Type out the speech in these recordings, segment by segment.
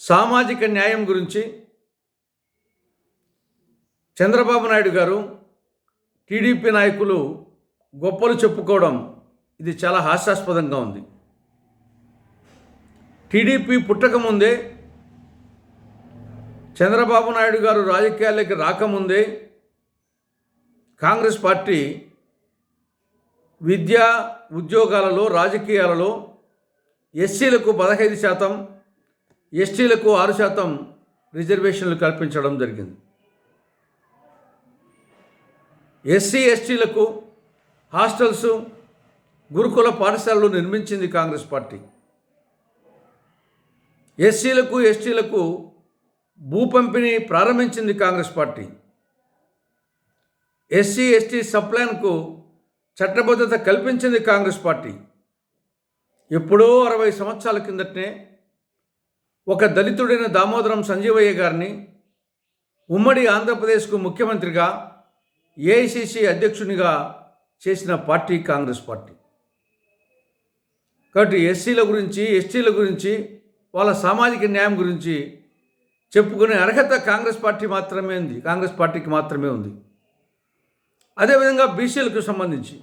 సామాజిక న్యాయం గురించి చంద్రబాబు నాయుడు గారు టీడీపీ నాయకులు గొప్పలు చెప్పుకోవడం ఇది చాలా హాస్యాస్పదంగా ఉంది. టీడీపీ పుట్టకముందే చంద్రబాబు నాయుడు గారు రాజకీయాల్లోకి రాకముందే కాంగ్రెస్ పార్టీ విద్యా ఉద్యోగాలలో రాజకీయాలలో ఎస్సీలకు పదహైదు శాతం ఎస్టీలకు ఆరు శాతం రిజర్వేషన్లు కల్పించడం జరిగింది. ఎస్సీ ఎస్టీలకు హాస్టల్స్ గురుకుల పాఠశాలలు నిర్మించింది కాంగ్రెస్ పార్టీ. ఎస్సీలకు ఎస్టీలకు భూ పంపిణీ ప్రారంభించింది కాంగ్రెస్ పార్టీ. ఎస్సీ ఎస్టీ సప్లాన్కు చట్టబద్ధత కల్పించింది కాంగ్రెస్ పార్టీ. ఎప్పుడో అరవై సంవత్సరాల కిందటనే ఒక దళితుడైన దామోదరం సంజీవయ్య గారిని ఉమ్మడి ఆంధ్రప్రదేశ్కు ముఖ్యమంత్రిగా ఏఐసిసి అధ్యక్షునిగా చేసిన పార్టీ కాంగ్రెస్ పార్టీ. కాబట్టి ఎస్సీల గురించి ఎస్టీల గురించి వాళ్ళ సామాజిక న్యాయం గురించి చెప్పుకునే అర్హత కాంగ్రెస్ పార్టీ మాత్రమే ఉంది. కాంగ్రెస్ పార్టీకి మాత్రమే ఉంది. అదేవిధంగా బీసీలకు సంబంధించి.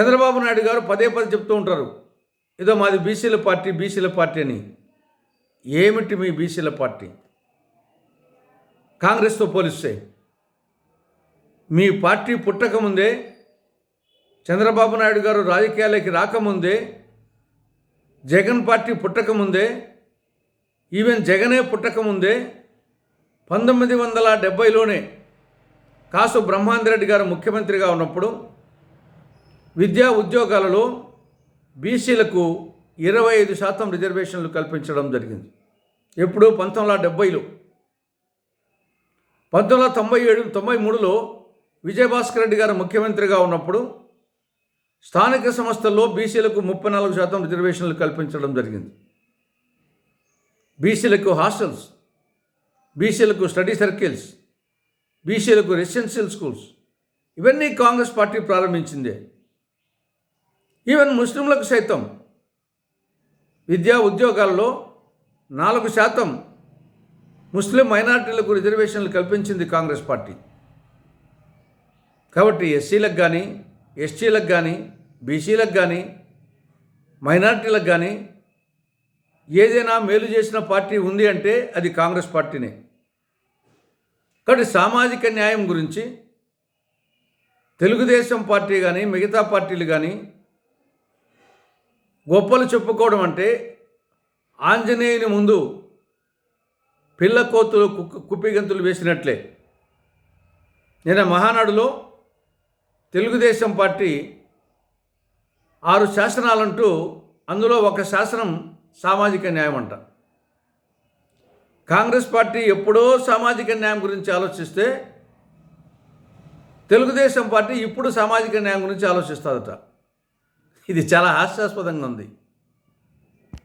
చంద్రబాబు నాయుడు గారు పదే పదే చెప్తూ ఉంటారు. ఏదో మాది బీసీల పార్టీ బీసీల పార్టీ అని. ఏమిటి మీ బీసీల పార్టీ? కాంగ్రెస్తో పోలిస్తే మీ పార్టీ పుట్టకముందే చంద్రబాబు నాయుడు గారు రాజకీయాలకి రాకముందే జగన్ పార్టీ పుట్టకముందే ఈవెన్ జగనే పుట్టకముందే పంతొమ్మిది వందల డెబ్బైలోనే కాసు బ్రహ్మాందరెడ్డి గారు ముఖ్యమంత్రిగా ఉన్నప్పుడు విద్యా ఉద్యోగాలలో బీసీలకు ఇరవై ఐదు శాతం రిజర్వేషన్లు కల్పించడం జరిగింది. ఎప్పుడు పంతొమ్మిది వందల డెబ్బైలో. పంతొమ్మిది వందల తొంభై ఏడు తొంభై మూడులో విజయభాస్కర్ రెడ్డి గారు ముఖ్యమంత్రిగా ఉన్నప్పుడు స్థానిక సంస్థల్లో బీసీలకు ముప్పై నాలుగు శాతం రిజర్వేషన్లు కల్పించడం జరిగింది. బీసీలకు హాస్టల్స్ బీసీలకు స్టడీ సర్కిల్స్ బీసీలకు రెసిడెన్షియల్ స్కూల్స్ ఇవన్నీ కాంగ్రెస్ పార్టీ ప్రారంభించిందే. ఈవెన్ ముస్లింలకు సైతం విద్యా ఉద్యోగాల్లో నాలుగు శాతం ముస్లిం మైనార్టీలకు రిజర్వేషన్లు కల్పించింది కాంగ్రెస్ పార్టీ. కాబట్టి ఎస్సీలకు కానీ ఎస్టీలకు కానీ బీసీలకు కానీ మైనార్టీలకు కానీ ఏదైనా మేలు చేసిన పార్టీ ఉంది అంటే అది కాంగ్రెస్ పార్టీనే. కాబట్టి సామాజిక న్యాయం గురించి తెలుగుదేశం పార్టీ కానీ మిగతా పార్టీలు కానీ గొప్పలు చెప్పుకోవడం అంటే ఆంజనేయుని ముందు పిల్ల కోతులు కుక్క కుప్పిగంతులు వేసినట్లే. నిన్న మహానాడులో తెలుగుదేశం పార్టీ ఆరు శాసనాలంటూ అందులో ఒక శాసనం సామాజిక న్యాయం అంట. కాంగ్రెస్ పార్టీ ఎప్పుడో సామాజిక న్యాయం గురించి ఆలోచిస్తే తెలుగుదేశం పార్టీ ఇప్పుడు సామాజిక న్యాయం గురించి ఆలోచిస్తుందట. ఇది చాలా హాస్యాస్పదంగా ఉంది.